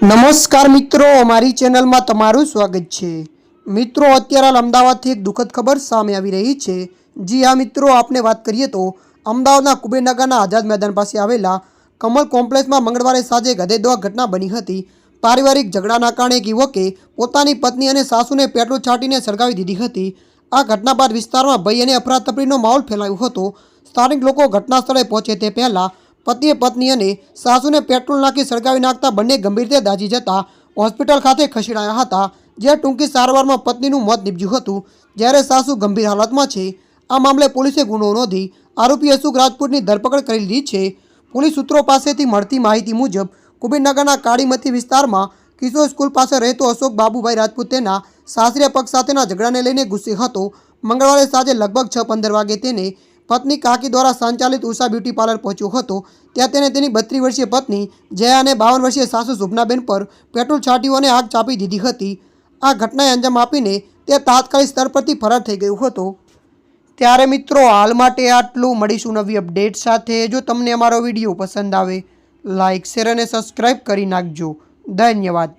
નમસ્કાર મિત્રો, અમારી ચેનલમાં તમારું સ્વાગત છે. મિત્રો, અત્યારે હાલ અમદાવાદથી એક દુઃખદ ખબર સામે આવી રહી છે. જી હા, મિત્રો આપણે વાત કરીએ તો અમદાવાદના કુબેરનગરના આઝાદ મેદાન પાસે આવેલા કમલ કોમ્પ્લેક્સમાં મંગળવારે સાંજે એક ઘટના બની હતી. પારિવારિક ઝઘડાના કારણે એક યુવકે પોતાની પત્ની અને સાસુને પેટ્રોલ છાંટીને સળગાવી દીધી હતી. આ ઘટના બાદ વિસ્તારમાં ભય અને અફરાતફરીનો માહોલ ફેલાયો હતો. સ્થાનિક લોકો ઘટના સ્થળે પહોંચે તે પહેલાં પતિએ પત્ની અને સાસુને પેટ્રોલ નાખી સળગાવી નાખતા બંને ગંભીર રીતે દાઝી જતા હોસ્પિટલ ખાતે ખસેડાયા હતા, જ્યાં ટૂંકી સારવારમાં પત્નીનું મોત નીપજ્યું હતું. જ્યારે સાસુ ગંભીર હાલતમાં છે, આ મામલે પોલીસે ગુનો નોંધી આરોપી અશોક રાજપૂતની ધરપકડ કરી લીધી છે. પોલીસ સૂત્રો પાસેથી મળતી માહિતી મુજબ, કુબીરનગરના કાળીમતી વિસ્તારમાં કિશોર સ્કૂલ પાસે રહેતો અશોક બાબુભાઈ રાજપૂત તેના સાસરિયા પક્ષ સાથેના ઝઘડાને લઈને ગુસ્સે હતો. મંગળવારે સાંજે લગભગ છ પંદર વાગે તેને પત્ની કાકી દ્વારા સંચાલિત ઉષા બ્યુટી પાર્લર પહોંચ્યો હતો. ત્યાં તેને તેની બત્રીસ વર્ષીય પત્ની જયા અને બાવન વર્ષીય સાસુ શુભનાબેન પર પેટ્રોલ છાંટ્યું અને આગ ચાપી દીધી હતી. આ ઘટનાએ અંજામ આપીને તે તાત્કાલિક સ્તર પરથી ફરાર થઈ ગયો હતો. ત્યારે મિત્રો, હાલ માટે આટલું. મળીશું નવી અપડેટ સાથે. જો તમને અમારો વીડિયો પસંદ આવે લાઇક શેર અને સબસ્ક્રાઈબ કરી નાખજો. ધન્યવાદ.